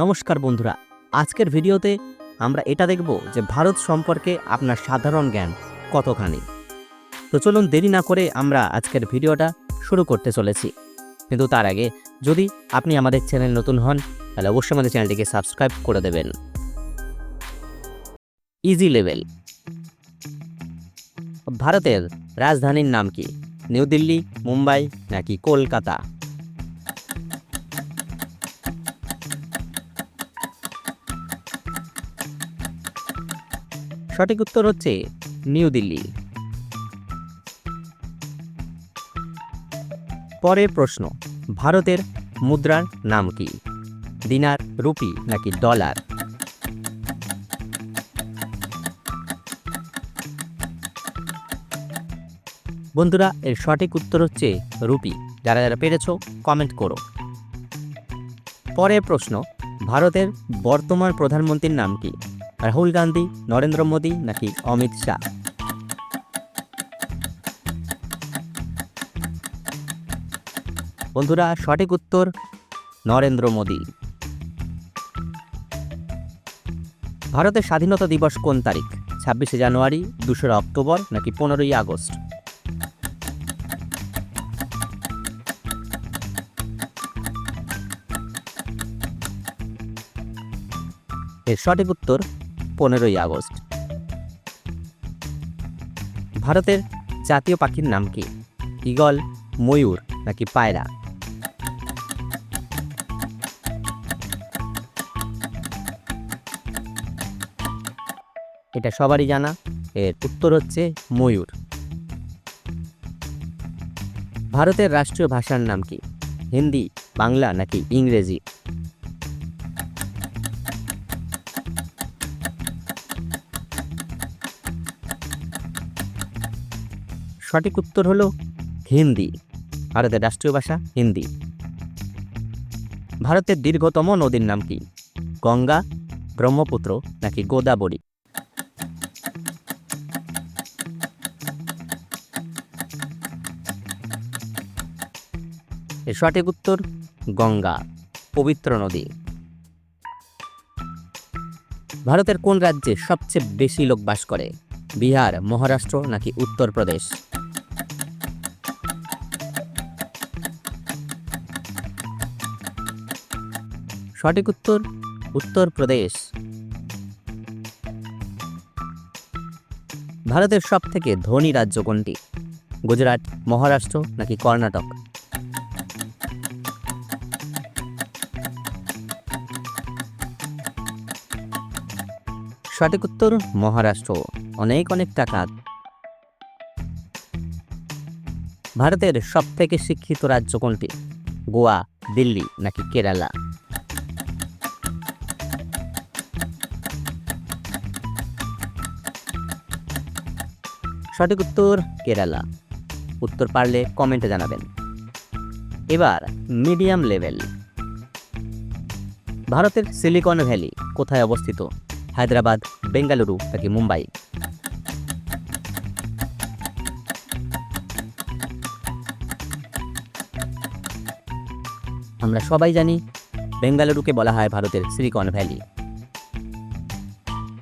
নমস্কার বন্ধুরা, আজকের ভিডিওতে আমরা এটা দেখব যে ভারত সম্পর্কে আপনার সাধারণ জ্ঞান কতখানি। তো চলুন দেরি না করে আমরা আজকের ভিডিওটা শুরু করতে চলেছি। কিন্তু তার আগে যদি আপনি আমাদের চ্যানেল নতুন হন, তাহলে অবশ্যই আমাদের চ্যানেলটিকে সাবস্ক্রাইব করে দেবেন। ইজি লেভেল ভারতের রাজধানীর নাম কি? নিউ দিল্লি, মুম্বাই নাকি কলকাতা? সঠিক উত্তর হচ্ছে নিউ দিল্লি। পরের প্রশ্ন, ভারতের মুদ্রার নাম কি? দিনার, রুপি, নাকি ডলার? বন্ধুরা, এর সঠিক উত্তর হচ্ছে রুপি। যারা যারা পেরেছ কমেন্ট করো। পরের প্রশ্ন, ভারতের বর্তমান প্রধানমন্ত্রীর নাম কি? রাহুল গান্ধী, নরেন্দ্র মোদী নাকি অমিত শাহ? বন্ধুরা, সঠিক উত্তর, নরেন্দ্র মোদী। ভারতের স্বাধীনতা দিবস কোন তারিখ? ছাব্বিশে জানুয়ারি দোসরা অক্টোবর নাকি পনেরোই আগস্ট? এর সঠিক উত্তর পনেরোই আগস্ট। ভারতের জাতীয় পাখির নাম কি? ইগল ময়ূর নাকি পায়রা? এটা সবারই জানা। এর উত্তর হচ্ছে ময়ূর। ভারতের রাষ্ট্রীয় ভাষার নাম কি? হিন্দি, বাংলা নাকি ইংরেজি? সঠিক উত্তর হলো হিন্দি। ভারতের রাষ্ট্রীয় ভাষা হিন্দি। ভারতের দীর্ঘতম নদীর নাম কি? গঙ্গা, ব্রহ্মপুত্র নাকি গোদাবরী? এর সঠিক উত্তর, গঙ্গা, পবিত্র নদী। ভারতের কোন রাজ্যে সবচেয়ে বেশি লোক বাস করে? বিহার, মহারাষ্ট্র নাকি উত্তরপ্রদেশ? সঠিক উত্তর উত্তরপ্রদেশ ভারতের সব থেকে ধনী রাজ্য কোনটি? গুজরাট, মহারাষ্ট্র নাকি কর্ণাটক? সঠিক উত্তর মহারাষ্ট্র। অনেক অনেক টাকা। ভারতের সব থেকে শিক্ষিত রাজ্য কোনটি? গোয়া, দিল্লি নাকি কেরালা? সঠিক উত্তর কেরালা। উত্তর পারলে কমেন্টে জানাবেন। এবার মিডিয়াম লেভেল ভারতের সিলিকন ভ্যালি কোথায় অবস্থিত? হায়দ্রাবাদ, বেঙ্গালুরু নাকি মুম্বাই? আমরা সবাই জানি বেঙ্গালুরুকে বলা হয় ভারতের সিলিকন ভ্যালি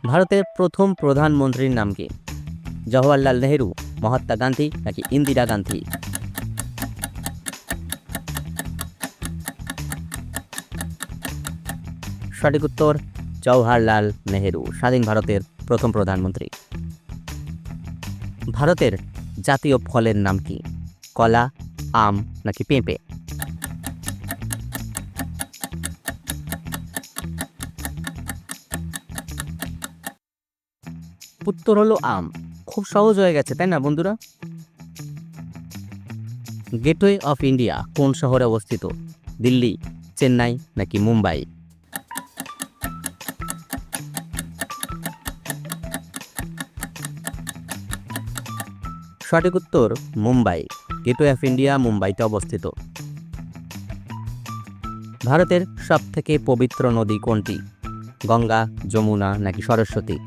ভারতের প্রথম প্রধানমন্ত্রীর নাম কি? জওহরলাল নেহেরু, মহাত্মা গান্ধী নাকি ইন্দিরা গান্ধী? সঠিক উত্তর, জওহরলাল নেহেরু, স্বাধীন ভারতের প্রথম প্রধানমন্ত্রী। ভারতের জাতীয় ফলের নাম কি? কলা, আম নাকি পেঁপে? উত্তর হলো আম। খুব সহজ হয়ে গেছে, তাই না, বন্ধুরা? গেটওয়ে অফ ইন্ডিয়া কোন শহরে অবস্থিত? দিল্লি, চেন্নাই নাকি মুম্বাই? সঠিক উত্তর, মুম্বাই। গেটওয়ে অফ ইন্ডিয়া মুম্বাইতে অবস্থিত। ভারতের সবথেকে পবিত্র নদী কোনটি? গঙ্গা, যমুনা নাকি সরস্বতী?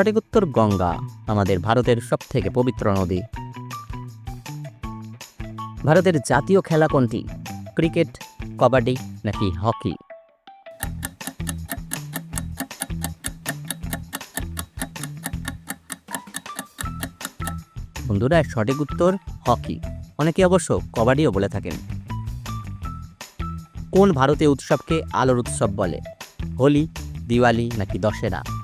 সঠিক উত্তর গঙ্গা, আমাদের ভারতের সবথেকে পবিত্র নদী। ভারতের জাতীয় খেলা কোনটি? ক্রিকেট, কবাডি নাকি হকি? বন্ধুরা, সঠিক উত্তর হকি। অনেকে অবশ্য কবাডিও বলে থাকেন। কোন ভারতীয় উৎসবকে আলোর উৎসব বলে? হোলি, দিওয়ালি নাকি দশেরা?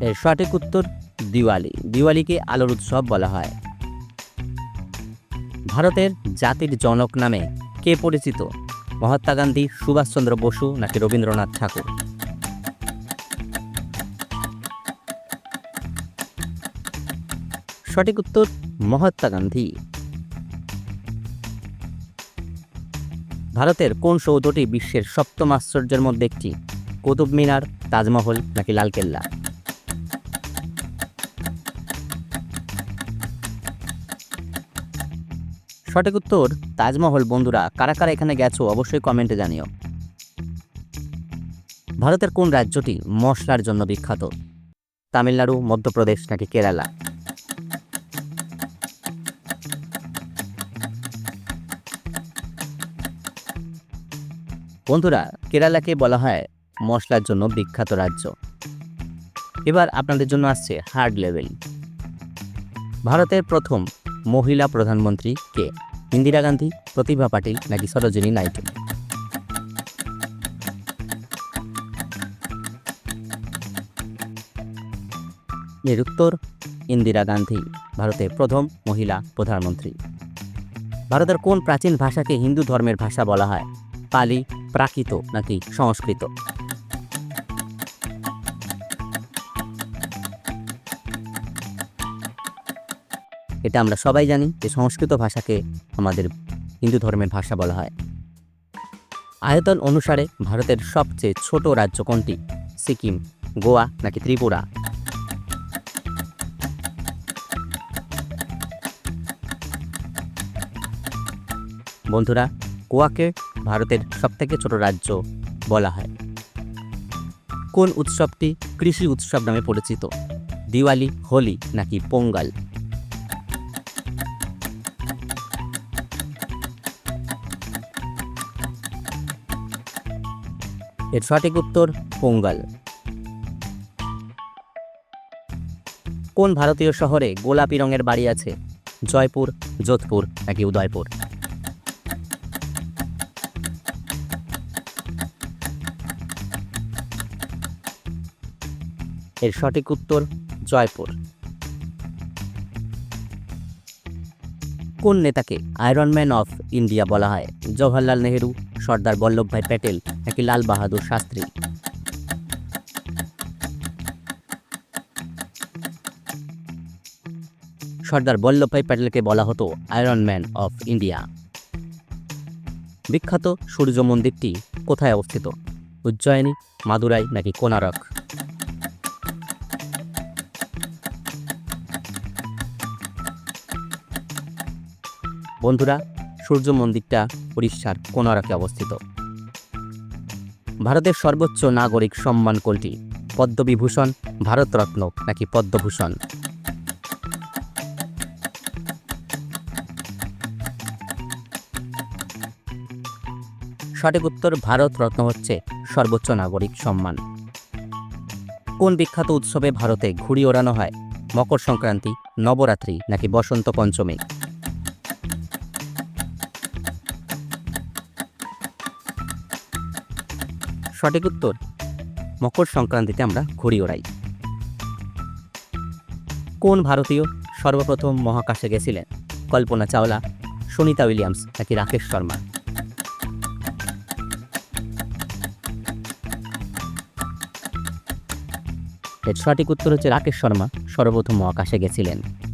এর সঠিক উত্তর দিওয়ালি। দিওয়ালিকে আলোর উৎসব বলা হয়। ভারতের জাতির জনক নামে কে পরিচিত? মহাত্মা গান্ধী, সুভাষচন্দ্র বসু নাকি রবীন্দ্রনাথ ঠাকুর? সঠিক উত্তর মহাত্মা গান্ধী। ভারতের কোন সৌধটি বিশ্বের সপ্তম আশ্চর্যের মধ্যে একটি? কুতুব মিনার তাজমহল নাকি লালকেল্লা? সঠিক উত্তর তাজমহল, বন্ধুরা। কারা কারা এখানে গেছো অবশ্যই কমেন্টে জানিও। ভারতের কোন রাজ্যটি মশলার জন্য বিখ্যাত? তামিলনাড়ু, মধ্যপ্রদেশ নাকি কেরালা? বন্ধুরা, কেরালাকে বলা হয় মশলার জন্য বিখ্যাত রাজ্য। এবার আপনাদের জন্য আসছে হার্ড লেভেল ভারতের প্রথম মহিলা প্রধানমন্ত্রী কে? ইন্দিরা গান্ধী, প্রতিভা পাটিল নাকি সরোজিনী নাইডু? এর উত্তর ইন্দিরা গান্ধী ভারতের প্রথম মহিলা প্রধানমন্ত্রী। ভারতের কোন প্রাচীন ভাষাকে হিন্দু ধর্মের ভাষা বলা হয়? পালি, প্রাকৃত নাকি সংস্কৃত? এটা আমরা সবাই জানি যে সংস্কৃত ভাষাকে আমাদের হিন্দু ধর্মের ভাষা বলা হয়। আয়তন অনুসারে ভারতের সবচেয়ে ছোট রাজ্য কোনটি? সিকিম, গোয়া নাকি ত্রিপুরা? বন্ধুরা, গোয়াকে ভারতের সবথেকে ছোট রাজ্য বলা হয়। কোন উৎসবটি কৃষি উৎসব নামে পরিচিত? দিওয়ালি, হোলি নাকি পোঙ্গাল? এর সঠিক উত্তর পোঙ্গাল। কোন ভারতীয় শহরে গোলাপি রঙের বাড়ি আছে? জয়পুর, যোধপুর নাকি উদয়পুর? এর সঠিক উত্তর জয়পুর। কোন নেতাকে আয়রন ম্যান অফ ইন্ডিয়া বলা হয়? জওহরলাল নেহেরু, সর্দার বল্লভভাই প্যাটেল নাকি লাল বাহাদুর শাস্ত্রী? সর্দার বল্লভভাই প্যাটেলকে বলা হতো আয়রন ম্যান অফ ইন্ডিয়া বিখ্যাত সূর্য মন্দিরটি কোথায় অবস্থিত? উজ্জয়িনী, মাদুরাই নাকি কোনারক? বন্ধুরা, সূর্য মন্দিরটা উড়িষ্যার কোনারকে অবস্থিত। ভারতের সর্বোচ্চ নাগরিক সম্মান কোনটি? পদ্মবিভূষণ, ভারতরত্ন নাকি পদ্মভূষণ? সঠিক উত্তর, ভারতরত্ন হচ্ছে সর্বোচ্চ নাগরিক সম্মান। কোন বিখ্যাত উৎসবে ভারতে ঘুড়ি ওড়ানো হয়? মকর সংক্রান্তি, নবরাত্রি নাকি বসন্ত পঞ্চমী? সঠিক উত্তর মকর সংক্রান্তিতে আমরা ঘুড়ি ওড়াই। কোন ভারতীয় সর্বপ্রথম মহাকাশে গেছিলেন? কল্পনা চাওলা, সুনিতা উইলিয়ামস নাকি রাকেশ শর্মা? সঠিক উত্তর হচ্ছে রাকেশ শর্মা সর্বপ্রথম মহাকাশে গেছিলেন।